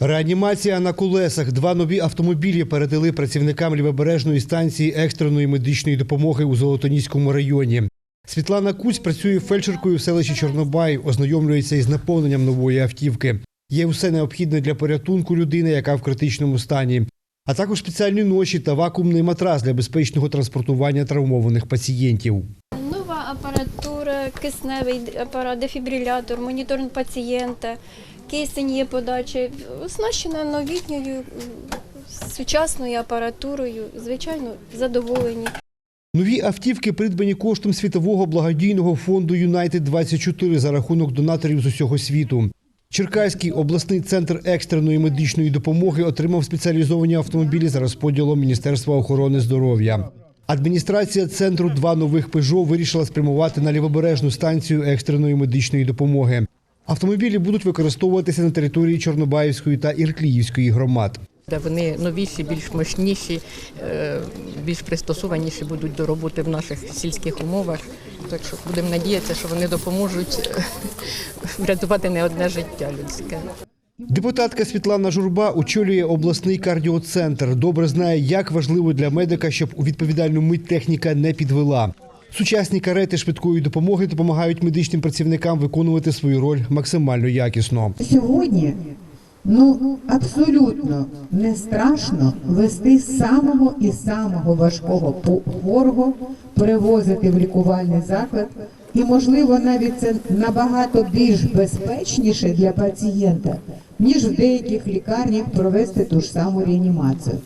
Реанімація на колесах. Два нові автомобілі передали працівникам лівобережної станції екстреної медичної допомоги у Золотоніському районі. Світлана Куць працює фельдшеркою в селищі Чорнобай, ознайомлюється із наповненням нової автівки. Є усе необхідне для порятунку людини, яка в критичному стані, а також спеціальні ноші та вакуумний матрас для безпечного транспортування травмованих пацієнтів. Нова апаратура, кисневий апарат, дефібрилятор, моніторинг пацієнта, кисень є подача, оснащена новітньою сучасною апаратурою. Звичайно, задоволені. Нові автівки придбані коштом світового благодійного фонду Юнайтед 24 за рахунок донаторів з усього світу. Черкаський обласний центр екстреної медичної допомоги отримав спеціалізовані автомобілі за розподілом Міністерства охорони здоров'я. Адміністрація центру два нових Пежо вирішила спрямувати на лівобережну станцію екстреної медичної допомоги. Автомобілі будуть використовуватися на території Чорнобаївської та Іркліївської громад. де вони новіші, більш мощніші, е, більш пристосованіші будуть до роботи в наших сільських умовах. Так що будемо надіятися, що вони допоможуть е, врятувати не одне життя людське. Депутатка Світлана Журба очолює обласний кардіоцентр. Добре знає, як важливо для медика, щоб у відповідальну мить техніка не підвела. Сучасні карети швидкої допомоги допомагають медичним працівникам виконувати свою роль максимально якісно. Сьогодні ну абсолютно не страшно вести самого і самого важкого хворого, перевозити в лікувальний заклад, і можливо навіть це набагато більш безпечніше для пацієнта, ніж в деяких лікарнях провести ту ж саму реанімацію.